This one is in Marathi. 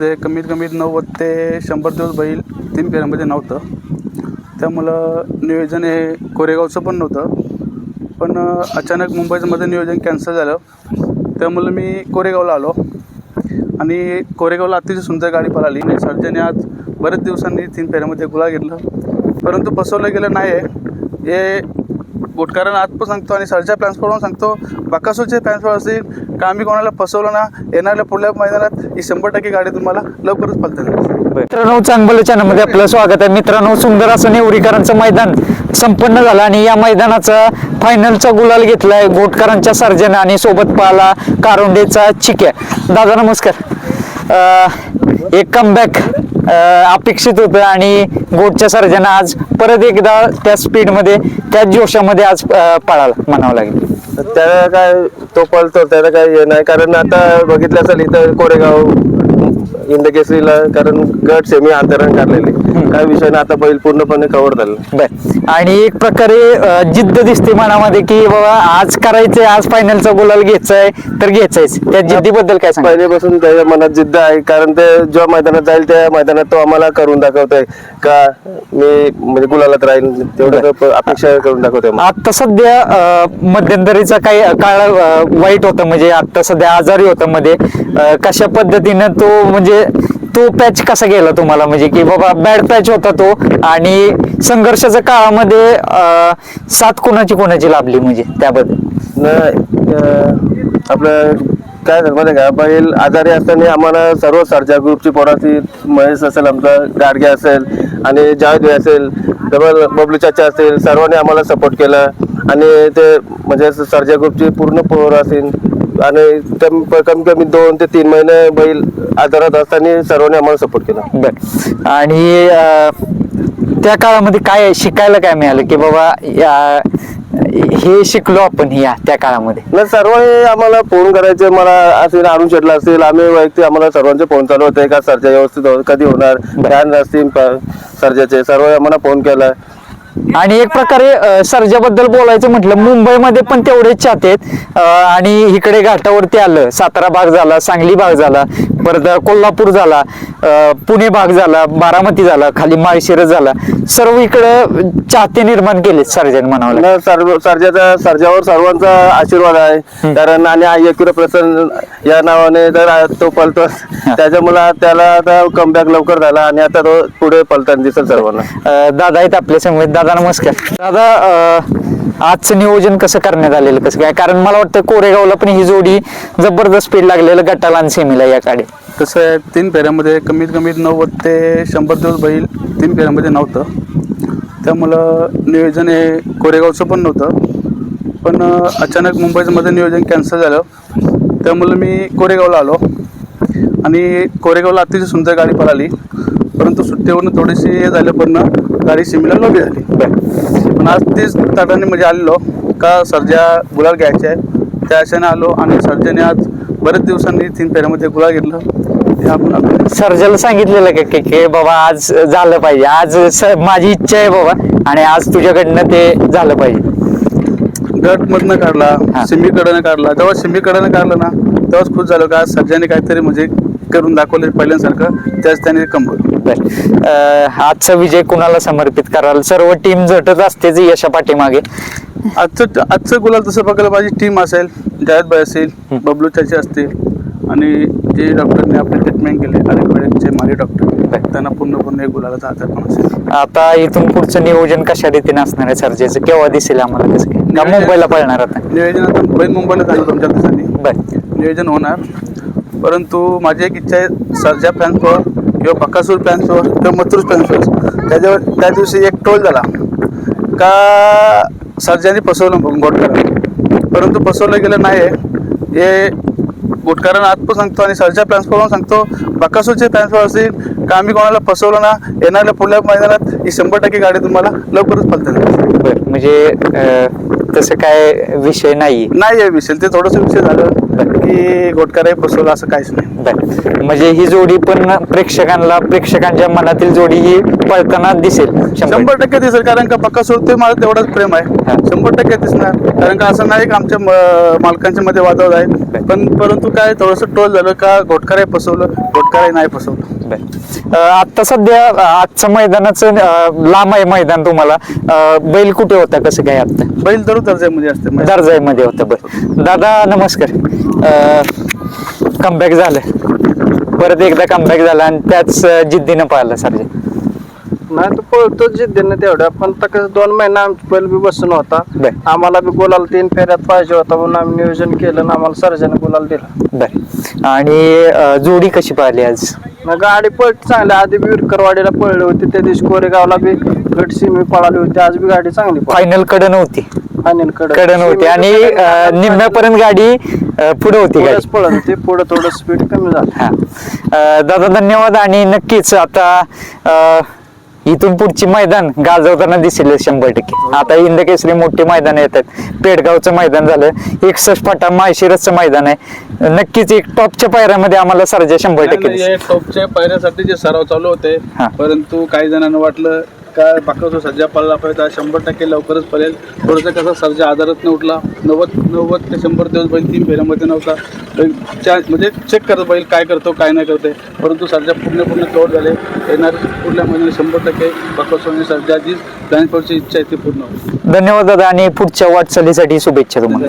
ते कमीत कमी नव्वद ते शंभर दिवस बैल तीन फेऱ्यामध्ये नव्हतं. त्यामुळं नियोजन हे कोरेगावचं पण नव्हतं. पण अचानक मुंबईमध्ये नियोजन कॅन्सल झालं. त्यामुळं मी कोरेगावला आलो. आणि कोरेगावला अतिशय सुंदर गाडी पळाली. आणि सर्जने आज बऱ्याच दिवसांनी तीन फेऱ्यामध्ये गुला घेतलं. परंतु बसवलं गेलं नाही आहे हे गुटकारांना आज पण सांगतो आणि सरच्या प्लॅन्सकडून सांगतो बाकासूरचे प्लॅन्सवर असतील का आम्ही कोणाला फसवलं ना येणाऱ्या पुढल्या मैदानात ही शंभर टक्के गाडी तुम्हाला लवकरच पळते मित्रांनो चांगलं चॅनलमध्ये आपलं स्वागत आहे. मित्रांनो सुंदर असं नेवरीकरांचं मैदान संपन्न झालं आणि या मैदानाचा फायनलचा गुलाल घेतलाय गोटकरांच्या सर्जन आणि सोबत पाला कारोंडेचा चिक्या. दादा नमस्कार. एक कमबॅक अपेक्षित होतं आणि गोटच्या सर्जन आज परत एकदा त्या स्पीडमध्ये त्याच जोशामध्ये आज पळाला म्हणावं लागेल. त्याला काय तो पळतो त्याला काय हे नाही. कारण आता बघितलं असेल इथं कोरेगाव इंदकेसरीला कारण गट सेमी अंतरण काढलेले काय विषय नाही आता बैल पूर्णपणे कव्हर झालं. बर. आणि एक प्रकारे अं, जिद्द दिसते मनामध्ये की बाबा आज करायचंय आज फायनलचा गुलाल घ्यायचाय तर घ्यायचायच. त्या जिद्दीबद्दल काय सांग पहिलेपासून त्याच्या मनात जिद्द आहे कारण ते ज्या मैदानात जाईल त्या मैदानात तो आम्हाला करून दाखवतोय का मी म्हणजे गुलालात राहील तेवढं अपेक्षा करून दाखवतोय आता सध्या अं, मध्यंतरीचा काही काळ अं, वाईट होतं म्हणजे आता सध्या आजारी होतं मध्ये. अं, कशा पद्धतीनं तो म्हणजे तो पॅच कसा गेला तुम्हाला? म्हणजे की बाबा बॅड पॅच होता तो आणि संघर्षाच्या काळामध्ये सात साथ कोणाची कोणाची लाभली म्हणजे त्याबद्दल? आपलं काय झालं माहिती आहे का? बैल आजारी असताना आम्हाला सर्व सरजा ग्रुपची पोराची महेश असेल आमचा गाडगे असेल आणि जावेद असेल डबल बबलू चाचा असेल सर्वांनी आम्हाला सपोर्ट केला. आणि ते म्हणजे सरजा ग्रुपची पूर्ण पोरं असेल आणि कम कमी कमी दोन ते तीन महिने बैल आजारात असताना सर्वांनी आम्हाला सपोर्ट केला. बर. आणि त्या काळामध्ये काय शिकायला काय मिळालं की बाबा या- हे शिकलो आपण या त्या काळामध्ये? नाही सर्व हे आम्हाला फोन करायचे. मला असेल अरुण शेटला असेल आम्ही वैयक्तिक आम्हाला सर्वांचे फोन चालू होते. का सर्जा व्यवस्थित हो- कधी होणार? फॅन असतील सर्जाचे. सर्व आम्हाला फोन केला. आणि एक प्रकारे अं, सर्जाबद्दल बोलायचं म्हटलं मुंबईमध्ये पण तेवढेच चाहते आहेत. अं, आणि इकडे घाटावरती आलं सातारा भाग झाला सांगली भाग झाला परत कोल्हापूर झाला अं, पुणे भाग झाला बारामती झाला खाली माळशिरस झाला. सर्व इकडे चाहते निर्माण केले सर्जन म्हणावं लागेल. न सर्व सर्जाचा सर्जावर सर्वांचा आशीर्वाद आहे. कारण आणि एकविरा प्रसन्न या नावाने तर तो पळतो त्याच्यामुळे त्याला आता कमबॅक लवकर झाला आणि आता तो पुढे पळताना दिसेल सर्वांना. अं, दादा आहेत आपल्यासमोर दादा नमस्कार. दादा अं, आजचं नियोजन कसं करण्यात आलेलं कसं काय? कारण मला वाटतं कोरेगावला पण ही जोडी जबरदस्त स्पीड लागलेलं गटाला आणि सेमीला या काडे कसं आहे तीन फेऱ्यामध्ये कमीत कमी नव्वद ते शंभर दिवस बैल तीन फेऱ्यामध्ये नव्हतं. त्यामुळं नियोजन हे कोरेगावचं पण नव्हतं. पण अ, अचानक मुंबईमध्ये नियोजन कॅन्सल झालं. त्यामुळं मी कोरेगावला आलो. आणि कोरेगावला अतिशय सुंदर गाडी पळाली. परंतु सुट्टीवरून थोडीशी हे झालं पण गाडी सिमीला लॉबी झाली. पण आज तीच ताटाने म्हणजे आलेलो. का सर्जा गुलाल घ्यायचे आहे त्या आशेने आलो आणि सर्जाने आज बरेच दिवसांनी तीन फेऱ्यामध्ये गुलाल घेतलं. ते आपण सर्जाला सांगितलेलं का की- की बाबा आज झालं पाहिजे. आज स- माझी इच्छा आहे बाबा. आणि आज तुझ्याकडनं ते झालं पाहिजे. गटमधनं हा. काढला सिमीकडनं काढला. जेव्हा सिमीकडनं काढलं ना तेव्हाच खुश झालो का आज सर्जाने काहीतरी म्हणजे करून दाखवले पहिल्यांसारखं त्याच त्याने कमवलं बर अं, आजचा विजय कुणाला समर्पित कराल? सर्व टीम झटत असतेच यशा पाठीमागे. आजचं आजचं गुलाल तसं बघायला माझी टीम असेल जायद भाई असेल बबलू चाचे असतील आणि जे डॉक्टरने आपले ट्रीटमेंट केले आयुर्वेदिकचे माली डॉक्टर त्यांना पूर्णपणे गुलालाचा आधार पण असेल. आता इथून पुढचं नियोजन कशा रीतीने असणार आहे सर्जेचं केव्हा दिसेल आम्हाला कसं काय? का मुंबईला पळणार आता? नियोजन आता बैल मुंबईला झालं तुमच्या दिवसांनी नियोजन होणार. परंतु माझी एक इच्छा आहे सर्जा फॅन्सवर किंवा बकासूर फॅन्सवर किंवा मथुर फॅन्सवर त्याच्यावर त्या दिवशी एक टोल झाला. का सर्जाने फसवलं गोटकरांना परंतु फसवलं गेलं नाही हे गोटकरांना आज पण सांगतो आणि सर्जा फॅन्सकडून सांगतो बकासूरचे फॅन्सवर असतील का आम्ही कोणाला फसवलं ना येणाऱ्या पुढल्या मैदानात ही शंभर टक्के गाडी तुम्हाला लवकरच पळते बर म्हणजे तसं काय विषय नाही नाही आहे विषय ते थोडंसं विषय झालं. की गोटकराही फसवलं असं काहीच नाही. बर. म्हणजे ही जोडी पण प्रेक्षकांना प्रेक्षकांच्या मनातील जोडी ही पळताना दिसेल. शंभर टक्के दिसेल कारण का बकासूर ते मला तेवढाच प्रेम आहे. शंभर टक्के दिसणार. कारण का असं नाही की आमच्या म- मालकांच्या मध्ये वादळ आहे. पण परंतु काय थोडंसं टोल झालं का घोटकाराही फसवलं घोटकाराही नाही फसवलं. अं, आता सध्या अं, आजचं मैदानाचं अं, लांब आहे मैदान तुम्हाला. अं, बैल कुठे होता कसं काय आता बैल दर दर्जामध्ये असते म्हणजे दर्जाईमध्ये होतं बरं. दादा नमस्कार. कमबॅक झालं. परत एकदा कमबॅक झाला आणि त्याच अं, जिद्दीनं पाहिलं सरजे. नाही तो पळतो जिद्दीने तेवढ्या पण तर कसं दोन महिना आमचा बैल बी बसून होता. बर. आम्हाला बी गोलाल तीन फेऱ्यात पाहिजे होता म्हणून आम्ही नियोजन केलं आणि आम्हाला सर्जन गोलाल दिला. बर. आणि अं, जोडी कशी पाहिली आज? मग गाडी पळत चांगली. आधी बी विरकरवाडीला पळली होती. त्या दिवशी कोरेगावला बी गट सिमी पळाली होती. आज बी गाडी चांगली फायनलकडे नव्हती. फायनलकडे. नव्हती. आणि अं, निम्म्यापर्यंत गाडी अं, पुढे होती गाडी. पळत होती. पुढे थोडं स्पीड कमी झालं. हा. अं, दादा धन्यवाद. आणि नक्कीच आता अं, इथून पुढची मैदान गाजवताना दिसेल शंभर टक्के. आता हिंद केसरी मोठी मैदान येतात. पेडगावचं मैदान झालं. एकसष्ट फाटा माळशिरसचं मैदान आहे. नक्कीच एक टॉपच्या पायऱ्यामध्ये आम्हाला सर्जा शंभर टक्के टॉपच्या पायऱ्यासाठी जे सराव चालू होते हा. परंतु काही जणांना वाटलं का बाकासो सज्जा पडला पाहिजे शंभर टक्के लवकरच पडेल. थोडंसं कसं सर्जा आजारात न उठला नव्वद नव्वद ते शंभर दिवस बैल तीन फेऱ्यामध्ये नव्हता. चा- म्हणजे चेक करत बैल काय करतो काय नाही करते परंतु सर्जा पूर्ण पूर्ण तोड झाले. येणार पुढल्या महिन्यात शंभर टक्के बाकासो आणि जी प्लॅन इच्छा आहे ती पूर्ण धन्यवाद दादा आणि पुढच्या वाटचालीसाठी शुभेच्छा तुम्हाला.